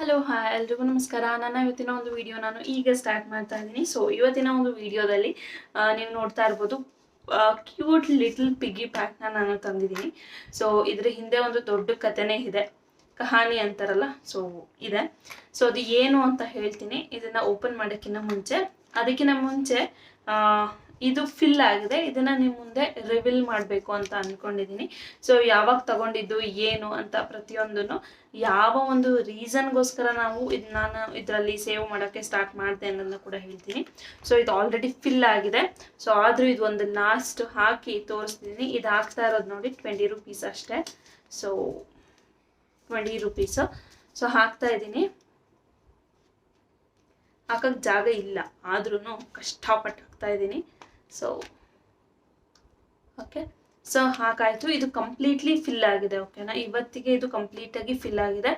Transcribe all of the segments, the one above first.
Hello hi ಎಲ್ರಿಗೂ ನಮಸ್ಕಾರ. ನಾನು ಇವತ್ತಿನ ಒಂದು ವಿಡಿಯೋ ನಾನು ಈಗ ಸ್ಟಾರ್ಟ್ ಮಾಡ್ತಾ ಇದ್ದೀನಿ. ಸೊ ಇವತ್ತಿನ ಒಂದು ವಿಡಿಯೋದಲ್ಲಿ ನೀವು ನೋಡ್ತಾ ಇರ್ಬೋದು ಕ್ಯೂಟ್ ಲಿಟಲ್ ಪಿಗ್ಗಿ ಪ್ಯಾಕ್ನ ನಾನು ತಂದಿದ್ದೀನಿ. ಸೊ ಇದ್ರ ಹಿಂದೆ ಒಂದು ದೊಡ್ಡ ಕಥೆನೇ ಇದೆ. ಕಹಾನಿ ಅಂತಾರಲ್ಲ ಸೊ ಇದೆ. ಸೊ ಅದು ಏನು ಅಂತ ಹೇಳ್ತೀನಿ. ಇದನ್ನ ಓಪನ್ ಮಾಡೋಕ್ಕಿಂತ ಮುಂಚೆ ಅದಕ್ಕಿಂತ ಮುಂಚೆ ಇದು ಫಿಲ್ ಆಗಿದೆ. ಇದನ್ನ ನಿಮ್ಮ ಮುಂದೆ ರಿವೀಲ್ ಮಾಡಬೇಕು ಅಂತ ಅನ್ಕೊಂಡಿದೀನಿ. ಸೊ ಯಾವಾಗ ತಗೊಂಡಿದ್ದು, ಏನು ಅಂತ ಪ್ರತಿಯೊಂದನ್ನು ಯಾವ ಒಂದು ರೀಸನ್ಗೋಸ್ಕರ ನಾವು ಇದು ನಾನು ಇದರಲ್ಲಿ ಸೇವ್ ಮಾಡೋಕ್ಕೆ ಸ್ಟಾರ್ಟ್ ಮಾಡಿದೆ ಅನ್ನೋದನ್ನ ಕೂಡ ಹೇಳ್ತೀನಿ. ಸೊ ಇದು ಆಲ್ರೆಡಿ ಫಿಲ್ ಆಗಿದೆ. ಸೊ ಆದರೂ ಇದು ಒಂದು ಲಾಸ್ಟ್ ಹಾಕಿ ತೋರಿಸ್ತೀನಿ. ಇದು ಹಾಕ್ತಾ ಇರೋದು ನೋಡಿ ಟ್ವೆಂಟಿ ರುಪೀಸ್ ಅಷ್ಟೇ. ಸೊ ಟ್ವೆಂಟಿ ರುಪೀಸು ಸೊ ಹಾಕ್ತಾ ಇದ್ದೀನಿ. ಹಾಕಕ್ಕೆ ಜಾಗ ಇಲ್ಲ. ಆದ್ರೂ ಕಷ್ಟಪಟ್ಟು ಹಾಕ್ತಾ ಇದ್ದೀನಿ. ಸೊ ಓಕೆ ಸೊ ಹಾಗಾಯಿತು. ಇದು ಕಂಪ್ಲೀಟ್ಲಿ ಫಿಲ್ ಆಗಿದೆ ಓಕೆನಾ ಇವತ್ತಿಗೆ ಇದು ಕಂಪ್ಲೀಟಾಗಿ ಫಿಲ್ ಆಗಿದೆ.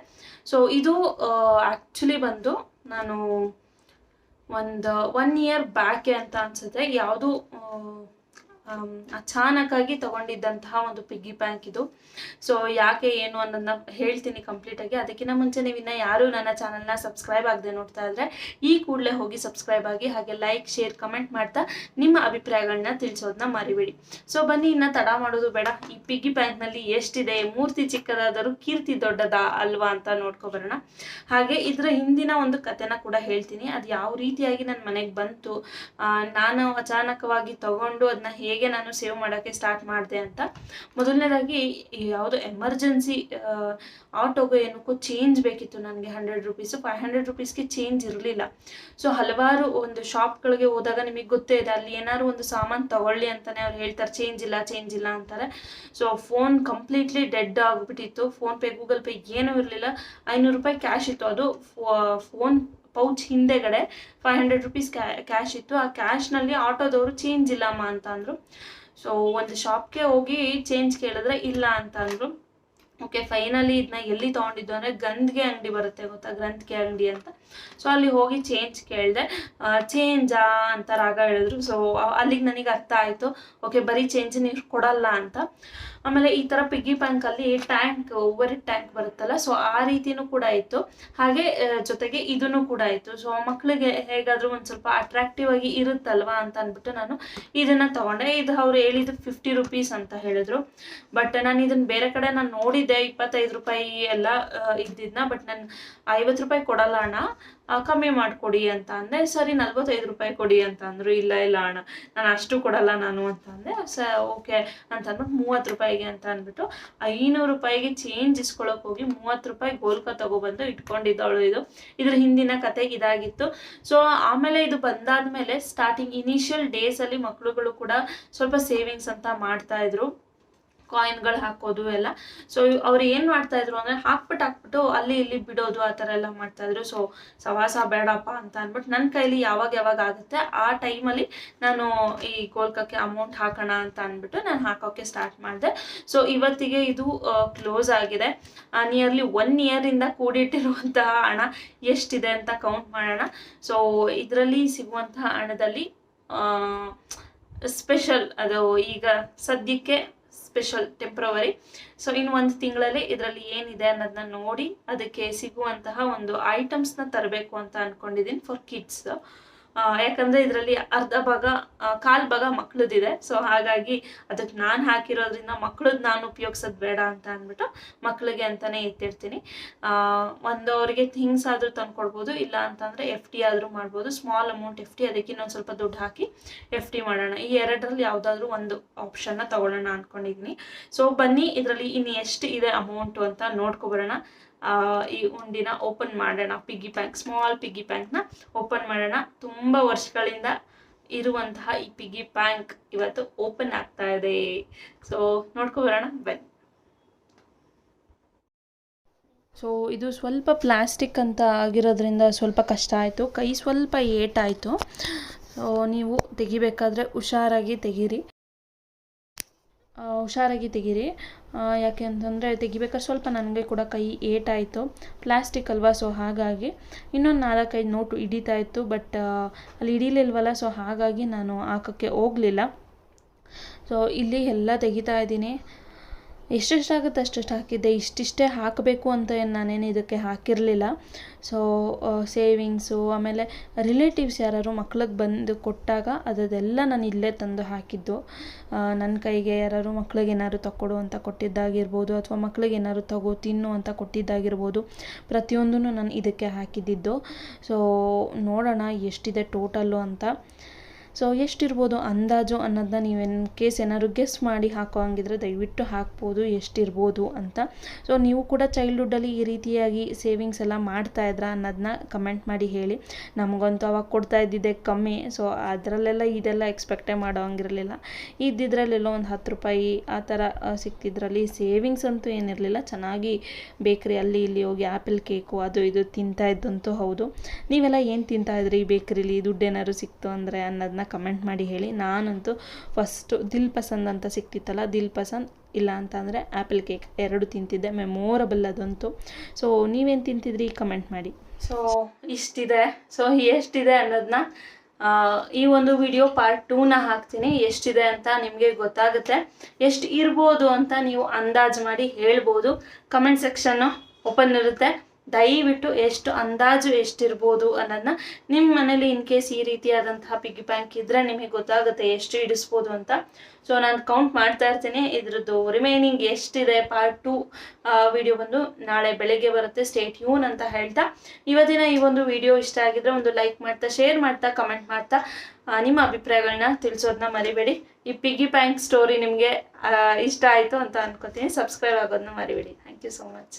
ಸೊ ಇದು ಆ್ಯಕ್ಚುಲಿ ಬಂದು ನಾನು ಒಂದು ಒನ್ ಇಯರ್ ಬ್ಯಾಕೆ ಅಂತ ಅನ್ಸುತ್ತೆ. ಯಾವುದು ಅಚಾನಕ್ಕಾಗಿ ತಗೊಂಡಿದ್ದಂತಹ ಒಂದು ಪಿಗ್ಗಿ ಬ್ಯಾಂಕ್ ಇದು. ಸೊ ಯಾಕೆ ಏನು ಅನ್ನೋದನ್ನ ಹೇಳ್ತೀನಿ ಕಂಪ್ಲೀಟ್ ಆಗಿ. ಅದಕ್ಕಿಂತ ಮುಂಚೆ ನೀವು ಇನ್ನ ಯಾರು ನನ್ನ ಚಾನಲ್ನ ಸಬ್ಸ್ಕ್ರೈಬ್ ಆಗದೆ ನೋಡ್ತಾ ಇದ್ರೆ, ಈ ಕೂಡಲೇ ಹೋಗಿ ಸಬ್ಸ್ಕ್ರೈಬ್ ಆಗಿ ಹಾಗೆ ಲೈಕ್ ಶೇರ್ ಕಮೆಂಟ್ ಮಾಡ್ತಾ ನಿಮ್ಮ ಅಭಿಪ್ರಾಯಗಳನ್ನ ತಿಳಿಸೋದನ್ನ ಮರಿಬೇಡಿ. ಸೊ ಬನ್ನಿ, ಇನ್ನ ತಡ ಮಾಡೋದು ಬೇಡ. ಈ ಪಿಗ್ಗಿ ಬ್ಯಾಂಕ್ನಲ್ಲಿ ಎಷ್ಟಿದೆ, ಮೂರ್ತಿ ಚಿಕ್ಕದಾದರೂ ಕೀರ್ತಿ ದೊಡ್ಡದಾ ಅಲ್ವಾ ಅಂತ ನೋಡ್ಕೊಬರೋಣ ಹಾಗೆ ಇದರ ಹಿಂದಿನ ಒಂದು ಕಥೆನ ಕೂಡ ಹೇಳ್ತೀನಿ. ಅದು ಯಾವ ರೀತಿಯಾಗಿ ನನ್ನ ಮನೆಗೆ ಬಂತು ನಾನು ಅಚಾನಕವಾಗಿ ತಗೊಂಡು ಅದನ್ನ ನಾನು ಸೇವ್ ಮಾಡೋಕ್ಕೆ ಸ್ಟಾರ್ಟ್ ಮಾಡಿದೆ ಅಂತ. ಮೊದಲನೇದಾಗಿ ಯಾವುದು ಎಮರ್ಜೆನ್ಸಿ ಆಟೋಗೆ ಏನಕ್ಕೂ ಚೇಂಜ್ ಬೇಕಿತ್ತು ನನಗೆ ಹಂಡ್ರೆಡ್ ರುಪೀಸು ಫೈವ್ ಹಂಡ್ರೆಡ್ ರುಪೀಸ್ಗೆ ಚೇಂಜ್ ಇರಲಿಲ್ಲ. ಸೊ ಹಲವಾರು ಒಂದು ಶಾಪ್ಗಳಿಗೆ ಹೋದಾಗ ನಿಮಗೆ ಗೊತ್ತೇ ಇದೆ, ಅಲ್ಲಿ ಏನಾದ್ರು ಒಂದು ಸಾಮಾನು ತಗೊಳ್ಳಿ ಅಂತಾನೆ ಅವ್ರು ಹೇಳ್ತಾರೆ ಚೇಂಜ್ ಇಲ್ಲ ಚೇಂಜ್ ಇಲ್ಲ ಅಂತಾರೆ. ಸೊ ಫೋನ್ ಕಂಪ್ಲೀಟ್ಲಿ ಡೆಡ್ ಆಗಿಬಿಟ್ಟಿತ್ತು. ಫೋನ್ ಪೇ ಗೂಗಲ್ ಪೇ ಏನೂ ಇರಲಿಲ್ಲ. ಐನೂರು ರೂಪಾಯಿ ಕ್ಯಾಶ್ ಇತ್ತು. ಅದು ಫೋನ್ ಪೌಚ್ ಹಿಂದೆಗಡೆ ಫೈವ್ ಹಂಡ್ರೆಡ್ ರುಪೀಸ್ ಕ್ಯಾಶ್ ಇತ್ತು. ಆ ಕ್ಯಾಶ್ನಲ್ಲಿ ಆಟೋದವರು ಚೇಂಜ್ ಇಲ್ಲಮ್ಮ ಅಂತ ಅಂದರು ಸೊ ಒಂದು ಶಾಪ್ಗೆ ಹೋಗಿ ಚೇಂಜ್ ಕೇಳಿದ್ರೆ ಇಲ್ಲ ಅಂತ ಅಂದರು ಓಕೆ ಫೈನಲಿ ಇದನ್ನ ಎಲ್ಲಿ ತೊಗೊಂಡಿದ್ದು ಅಂದರೆ ಗಂದ್ಗೆ ಅಂಗಡಿ ಬರುತ್ತೆ ಗೊತ್ತಾ? ಗ್ರಂಥಿಗೆ ಅಂಗಡಿ ಅಂತ. ಸೊ ಅಲ್ಲಿ ಹೋಗಿ ಚೇಂಜ್ ಕೇಳಿದೆ ಚೇಂಜಾ ಅಂತ ರಾಗ ಹೇಳಿದ್ರು. ಸೊ ಅಲ್ಲಿಗೆ ನನಗೆ ಅರ್ಥ ಆಯಿತು. ಓಕೆ ಬರೀ ಚೇಂಜ್ ನೀವು ಕೊಡಲ್ಲ ಅಂತ. ಆಮೇಲೆ ಈ ಥರ ಪಿಗ್ಗಿ ಬ್ಯಾಂಕಲ್ಲಿ ಟ್ಯಾಂಕ್ ಓವರ್ ಟ್ಯಾಂಕ್ ಬರುತ್ತಲ್ಲ ಸೊ ಆ ರೀತಿನೂ ಕೂಡ ಇತ್ತು. ಹಾಗೆ ಜೊತೆಗೆ ಇದನ್ನು ಕೂಡ ಇತ್ತು. ಸೊ ಮಕ್ಕಳಿಗೆ ಹೇಗಾದರೂ ಒಂದು ಸ್ವಲ್ಪ ಅಟ್ರಾಕ್ಟಿವ್ ಆಗಿ ಇರುತ್ತಲ್ವಾ ಅಂತ ಅಂದ್ಬಿಟ್ಟು ನಾನು ಇದನ್ನ ತಗೊಂಡೆ. ಇದು ಅವ್ರು ಹೇಳಿದ್ದು ಫಿಫ್ಟಿ ರುಪೀಸ್ ಅಂತ ಹೇಳಿದ್ರು. ಬಟ್ ನಾನು ಇದನ್ನ ಬೇರೆ ಕಡೆ ನಾನು ನೋಡಿದ್ದೆ, ಇಪ್ಪತ್ತೈದು ರೂಪಾಯಿ ಎಲ್ಲ ಇದ್ದಿದ್ದನ್ನ ಬಟ್ ನಾನು ಐವತ್ತು ರೂಪಾಯಿ ಕೊಡಲ್ಲ ಅಣ್ಣ. ಕಮ್ಮಿ ಮಾಡಿಕೊಡಿ ಅಂತ ಅಂದೆ. ಸರಿ, ನಲ್ವತ್ತೈದು ರೂಪಾಯಿ ಕೊಡಿ ಅಂತ ಅಂದರು. ಇಲ್ಲ ಇಲ್ಲ ಅಣ್ಣ. ನಾನು ಅಷ್ಟು ಕೊಡಲ್ಲ ನಾನು ಅಂತ ಅಂದೆ. ಸ, ಓಕೆ ಅಂತ ಅಂದ್ಬಿಟ್ಟು ಮೂವತ್ತು ರೂಪಾಯಿಗೆ ಅಂತ ಅಂದ್ಬಿಟ್ಟು ಐನೂರು ರೂಪಾಯಿಗೆ ಚೇಂಜ್ ಇಸ್ಕೊಳಕ್ ಹೋಗಿ ಮೂವತ್ತು ರೂಪಾಯಿ ಗೋಲ್ಕ ತಗೊಬಂದು ಇಟ್ಕೊಂಡಿದ್ದವಳು ಇದು. ಇದ್ರ ಹಿಂದಿನ ಕತೆ ಇದಾಗಿತ್ತು. ಸೊ ಆಮೇಲೆ ಇದು ಬಂದಾದ್ಮೇಲೆ ಸ್ಟಾರ್ಟಿಂಗ್ ಇನಿಷಿಯಲ್ ಡೇಸ್ ಅಲ್ಲಿ ಮಕ್ಳುಗಳು ಕೂಡ ಸ್ವಲ್ಪ ಸೇವಿಂಗ್ಸ್ ಅಂತ ಮಾಡ್ತಾ ಇದ್ರು. ಕಾಯಿನ್ಗಳು ಹಾಕೋದು ಎಲ್ಲ. ಸೊ ಅವ್ರು ಏನು ಮಾಡ್ತಾ ಇದ್ರು ಅಂದ್ರೆ ಹಾಕ್ಬಿಟ್ಟು ಹಾಕ್ಬಿಟ್ಟು ಅಲ್ಲಿ ಇಲ್ಲಿ ಬಿಡೋದು ಆ ಥರ ಎಲ್ಲ ಮಾಡ್ತಾ ಇದ್ರು. ಸೊ ಸವಾಸ ಬೇಡಪ್ಪ ಅಂತ ಅಂದ್ಬಿಟ್ಟು ನನ್ನ ಕೈಲಿ ಯಾವಾಗ ಯಾವಾಗ ಆಗುತ್ತೆ ಆ ಟೈಮಲ್ಲಿ ನಾನು ಈ ಗೋಲ್ಕಕ್ಕೆ ಅಮೌಂಟ್ ಹಾಕೋಣ ಅಂತ ಅಂದ್ಬಿಟ್ಟು ನಾನು ಹಾಕೋಕ್ಕೆ ಸ್ಟಾರ್ಟ್ ಮಾಡಿದೆ. ಸೊ ಇವತ್ತಿಗೆ ಇದು ಕ್ಲೋಸ್ ಆಗಿದೆ. ನಿಯರ್ಲಿ ಒನ್ ಇಯರಿಂದ ಕೂಡಿಟ್ಟಿರುವಂತಹ ಹಣ ಎಷ್ಟಿದೆ ಅಂತ ಕೌಂಟ್ ಮಾಡೋಣ. ಸೊ ಇದರಲ್ಲಿ ಸಿಗುವಂತಹ ಹಣದಲ್ಲಿ ಸ್ಪೆಷಲ್ ಅದು ಈಗ ಸದ್ಯಕ್ಕೆ ಸ್ಪೆಷಲ್ ಟೆಂಪ್ರವರಿ ಸೊ ಇನ್ನು ಒಂದು ತಿಂಗಳಲ್ಲಿ ಇದರಲ್ಲಿ ಏನಿದೆ ಅನ್ನೋದನ್ನ ನೋಡಿ, ಅದಕ್ಕೆ ಸಿಗುವಂತಹ ಒಂದು ಐಟಮ್ಸ್ನ ತರಬೇಕು ಅಂತ ಅಂದ್ಕೊಂಡಿದ್ದೀನಿ ಫಾರ್ ಕಿಡ್ಸ್ ಯಾಕಂದ್ರೆ ಇದರಲ್ಲಿ ಅರ್ಧ ಭಾಗ ಕಾಲು ಭಾಗ ಮಕ್ಳದಿದೆ ಸೊ ಹಾಗಾಗಿ ಅದಕ್ಕೆ ನಾನು ಹಾಕಿರೋದ್ರಿಂದ ಮಕ್ಳದ್ ನಾನು ಉಪಯೋಗಿಸೋದು ಬೇಡ ಅಂತ ಅಂದ್ಬಿಟ್ಟು ಮಕ್ಳಿಗೆ ಅಂತಾನೆ ಎತ್ತಿರ್ತೀನಿ ಒಂದು ಅವರಿಗೆ ಥಿಂಗ್ಸ್ ಆದರೂ ತಂದ್ಕೊಡ್ಬೋದು, ಇಲ್ಲ ಅಂತಂದರೆ ಎಫ್ ಟಿ ಆದರೂ ಮಾಡ್ಬೋದು. ಸ್ಮಾಲ್ ಅಮೌಂಟ್ ಎಫ್ ಟಿ ಅದಕ್ಕೆ ಇನ್ನೊಂದು ಸ್ವಲ್ಪ ದುಡ್ಡು ಹಾಕಿ ಎಫ್ ಟಿ ಮಾಡೋಣ. ಈ ಎರಡರಲ್ಲಿ ಯಾವುದಾದ್ರೂ ಒಂದು ಆಪ್ಷನ್ನ ತಗೊಳ್ಳೋಣ ಅಂದ್ಕೊಂಡಿದ್ದೀನಿ ಸೊ ಬನ್ನಿ, ಇದರಲ್ಲಿ ಇನ್ನು ಎಷ್ಟು ಇದೆ ಅಮೌಂಟು ಅಂತ ನೋಡ್ಕೊಬರೋಣ ಈ ಉಂಡಿನ ಓಪನ್ ಮಾಡೋಣ. ಪಿಗ್ಗಿ ಬ್ಯಾಂಕ್ ಸ್ಮಾಲ್ ಪಿಗ್ಗಿ ಬ್ಯಾಂಕ್ನ ಓಪನ್ ಮಾಡೋಣ. ತುಂಬ ವರ್ಷಗಳಿಂದ ಇರುವಂತಹ ಈ ಪಿಗ್ಗಿ ಬ್ಯಾಂಕ್ ಇವತ್ತು ಓಪನ್ ಆಗ್ತಾ ಇದೆ. ಸೊ ನೋಡ್ಕೊಬರೋಣ ಬನ್ನಿ. ಸೊ ಇದು ಸ್ವಲ್ಪ ಪ್ಲಾಸ್ಟಿಕ್ ಅಂತ ಆಗಿರೋದ್ರಿಂದ ಸ್ವಲ್ಪ ಕಷ್ಟ ಆಯಿತು. ಕೈ ಸ್ವಲ್ಪ ಏಟಾಯಿತು ಸೊ ನೀವು ತೆಗಿಬೇಕಾದ್ರೆ ಹುಷಾರಾಗಿ ತೆಗೀರಿ. ಹುಷಾರಾಗಿ ತೆಗೀರಿ. ಯಾಕೆ ಅಂತಂದರೆ ತೆಗಿಬೇಕಾದ್ರೆ ಸ್ವಲ್ಪ ನನಗೆ ಕೂಡ ಕೈ ಏಟಾಯಿತು. ಪ್ಲಾಸ್ಟಿಕ್ ಅಲ್ವಾ? ಸೊ ಹಾಗಾಗಿ ಇನ್ನೊಂದು ನಾಲ್ಕೈದು ನೋಟು ಹಿಡಿತಾ ಇತ್ತು. ಬಟ್ ಅಲ್ಲಿ ಹಿಡೀಲಿಲ್ವಲ್ಲ? ಸೊ ಹಾಗಾಗಿ ನಾನು ಹಾಕೋಕ್ಕೆ ಹೋಗಲಿಲ್ಲ. ಸೊ ಇಲ್ಲಿ ಎಲ್ಲ ತೆಗಿತಾ ಇದ್ದೀನಿ. ಎಷ್ಟೆಷ್ಟಾಗುತ್ತೆ ಅಷ್ಟೆಷ್ಟು ಹಾಕಿದ್ದೆ, ಇಷ್ಟಿಷ್ಟೇ ಹಾಕಬೇಕು ಅಂತ ಏನು ನಾನೇನು ಇದಕ್ಕೆ ಹಾಕಿರಲಿಲ್ಲ. ಸೊ ಸೇವಿಂಗ್ಸು ಆಮೇಲೆ ರಿಲೇಟಿವ್ಸ್ ಯಾರಾದ್ರು ಮಕ್ಳಿಗೆ ಬಂದು ಕೊಟ್ಟಾಗ ಅದೆಲ್ಲ ನಾನು ಇಲ್ಲೇ ತಂದು ಹಾಕಿದ್ದು. ನನ್ನ ಕೈಗೆ ಯಾರಾದ್ರು ಮಕ್ಳಿಗೆ ಏನಾದ್ರು ತಗೊಡು ಅಂತ ಕೊಟ್ಟಿದ್ದಾಗಿರ್ಬೋದು ಅಥವಾ ಮಕ್ಳಿಗೆ ಏನಾದ್ರು ತಗೋ, ತಿನ್ನು ಅಂತ ಕೊಟ್ಟಿದ್ದಾಗಿರ್ಬೋದು ಪ್ರತಿಯೊಂದೂ ನಾನು ಇದಕ್ಕೆ ಹಾಕಿದ್ದಿದ್ದು ಸೊ ನೋಡೋಣ ಎಷ್ಟಿದೆ ಟೋಟಲ್ಲು ಅಂತ. ಸೊ ಎಷ್ಟಿರ್ಬೋದು ಅಂದಾಜು ಅನ್ನೋದನ್ನ ನೀವು ಇನ್ ಕೇಸ್ ಏನಾದ್ರು ಗೆಸ್ ಮಾಡಿ ಹಾಕೋ ಹಂಗಿದ್ರೆ ದಯವಿಟ್ಟು ಹಾಕ್ಬೋದು, ಎಷ್ಟಿರ್ಬೋದು ಅಂತ. ಸೊ ನೀವು ಕೂಡ ಚೈಲ್ಡ್ಹುಡ್ಡಲ್ಲಿ ಈ ರೀತಿಯಾಗಿ ಸೇವಿಂಗ್ಸ್ ಎಲ್ಲ ಮಾಡ್ತಾ ಇದ್ರಾ ಅನ್ನೋದನ್ನ ಕಮೆಂಟ್ ಮಾಡಿ ಹೇಳಿ. ನಮಗಂತೂ ಅವಾಗ ಕೊಡ್ತಾ ಇದ್ದಿದ್ದೆ ಕಮ್ಮಿ ಸೊ ಅದರಲ್ಲೆಲ್ಲ ಇದೆಲ್ಲ ಎಕ್ಸ್ಪೆಕ್ಟೇ ಮಾಡೋ ಹಂಗಿರಲಿಲ್ಲ. ಇದ್ದಿದ್ರಲ್ಲೆಲ್ಲೋ ಒಂದು ಹತ್ತು ರೂಪಾಯಿ ಆ ಥರ ಸಿಕ್ತಿದ್ರಲ್ಲಿ. ಸೇವಿಂಗ್ಸ್ ಅಂತೂ ಏನಿರಲಿಲ್ಲ, ಚೆನ್ನಾಗಿ ಬೇಕ್ರಿ ಅಲ್ಲಿ ಇಲ್ಲಿ ಹೋಗಿ ಆ್ಯಪಲ್ ಕೇಕು ಅದು ಇದು ತಿಂತಾ ಇದ್ದಂತೂ ಹೌದು. ನೀವೆಲ್ಲ ಏನು ತಿಂತಾ ಇದ್ರಿ ಬೇಕ್ರಿಲಿ ದುಡ್ಡೇನಾದ್ರು ಸಿಕ್ತು ಅಂದರೆ ಅನ್ನೋದನ್ನ ಕಮೆಂಟ್ ಮಾಡಿ ಹೇಳಿ. ನಾನಂತೂ ಫಸ್ಟು ದಿಲ್ ಪಸಂದ್ ಅಂತ ಸಿಕ್ತಿತ್ತಲ್ಲ, ದಿಲ್ ಪಸಂದ್ ಇಲ್ಲ ಅಂತ ಅಂದರೆ ಆ್ಯಪಲ್ ಕೇಕ್ ಎರಡು ತಿಂತಿದ್ದೆ ಮೆಮೋರಬಲ್ ಅದಂತೂ. ಸೊ ನೀವೇನು ತಿಂತಿದ್ರಿ? ಕಮೆಂಟ್ ಮಾಡಿ. ಸೊ ಇಷ್ಟಿದೆ. ಸೊ ಎಷ್ಟಿದೆ ಅನ್ನೋದನ್ನ ಈ ಒಂದು ವಿಡಿಯೋ ಪಾರ್ಟ್ ಟೂನ ಹಾಕ್ತೀನಿ. ಎಷ್ಟಿದೆ ಅಂತ ನಿಮಗೆ ಗೊತ್ತಾಗುತ್ತೆ. ಎಷ್ಟು ಇರ್ಬೋದು ಅಂತ ನೀವು ಅಂದಾಜು ಮಾಡಿ ಹೇಳ್ಬೋದು. ಕಮೆಂಟ್ ಸೆಕ್ಷನ್ನು ಓಪನ್ ಇರುತ್ತೆ. ದಯವಿಟ್ಟು ಎಷ್ಟು ಅಂದಾಜು ಎಷ್ಟಿರ್ಬೋದು ಅನ್ನೋದನ್ನ ನಿಮ್ಮ ಮನೇಲಿ ಇನ್ ಕೇಸ್ ಈ ರೀತಿಯಾದಂತಹ ಪಿಗ್ಗಿ ಬ್ಯಾಂಕ್ ಇದ್ರೆ ನಿಮಗೆ ಗೊತ್ತಾಗುತ್ತೆ ಎಷ್ಟು ಇಡಿಸ್ಬೋದು ಅಂತ. ಸೊ ನಾನು ಕೌಂಟ್ ಮಾಡ್ತಾ ಇರ್ತೀನಿ. ಇದ್ರದ್ದು ರಿಮೈನಿಂಗ್ ಎಷ್ಟಿದೆ? ಪಾರ್ಟ್ ಟು ವಿಡಿಯೋ ಬಂದು ನಾಳೆ ಬೆಳಗ್ಗೆ ಬರುತ್ತೆ. ಸ್ಟೇಟ್ ಯೂನ್ ಅಂತ ಹೇಳ್ತಾ. ಇವತ್ತಿನ ಈ ಒಂದು ವಿಡಿಯೋ ಇಷ್ಟ ಆಗಿದ್ರೆ ಒಂದು ಲೈಕ್ ಮಾಡ್ತಾ ಶೇರ್ ಮಾಡ್ತಾ ಕಮೆಂಟ್ ಮಾಡ್ತಾ. ನಿಮ್ಮ ಅಭಿಪ್ರಾಯಗಳನ್ನ ತಿಳಿಸೋದನ್ನ ಮರಿಬೇಡಿ. ಈ ಪಿಗ್ಗಿ ಬ್ಯಾಂಕ್ ಸ್ಟೋರಿ ನಿಮಗೆ ಇಷ್ಟ ಆಯಿತು ಅಂತ ಅನ್ಕೋತೀನಿ. ಸಬ್ಸ್ಕ್ರೈಬ್ ಆಗೋದನ್ನ ಮರಿಬೇಡಿ. Thank you so much